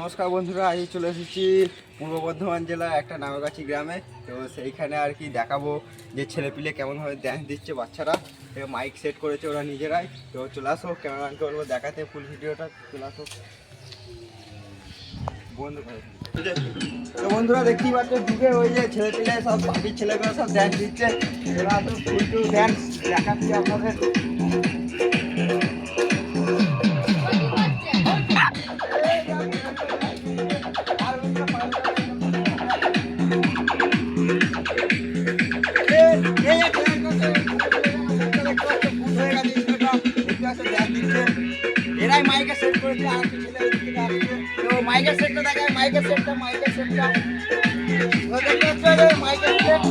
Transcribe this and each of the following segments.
নমস্কার বন্ধুরা, আজ চলে এসেছি পূর্ব বর্ধমান জেলার একটা নামগাছি গ্রামে। তো সেইখানে আর কি দেখাবো যে ছেলেপিলে কেমনভাবে ড্যান্স দিচ্ছে বাচ্চারা। মাইক সেট করেছে ওরা নিজেরাই। তো চলে আসো ক্যামেরাম্যানকে বলব দেখাতে ফুল ভিডিওটা, চলে আসো। তো বন্ধুরা, দেখতেই পাচ্ছ, দিকে ওই যে ছেলেপিলে সব বাকির ছেলেগুলো সব ড্যান্স দিচ্ছে। ওরা তো ফুল টু ড্যান্স দেখাচ্ছি আপনাদের। এরাই মাইকে সেট করেছে, আর ছেলে তো মাইকের সেটটা দেখায় মাইকের সেটটা মাইকের সেটটা মাইকের সেট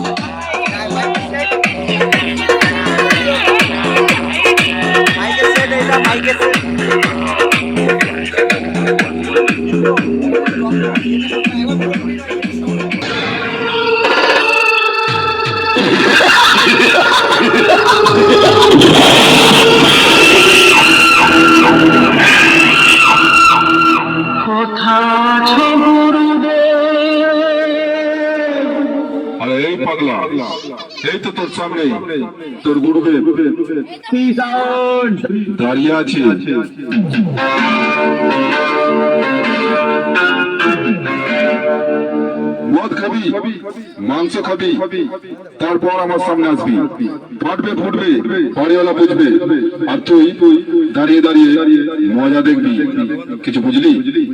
মাইকের সেট এটা মাইকের সেট আরে এই পাগলা এই তো তোর সামনে তোর গুরুদেব। দাঁড়িয়ে আছে। মদ খাবি মাংস খাবি তারপর আমার সামনে আসবি। ফাটবে ফুটবে বাড়িওয়ালা বুঝবে। আর তুই দাঁড়িয়ে দাঁড়িয়ে মজা দেখবি। কিছু বুঝলি?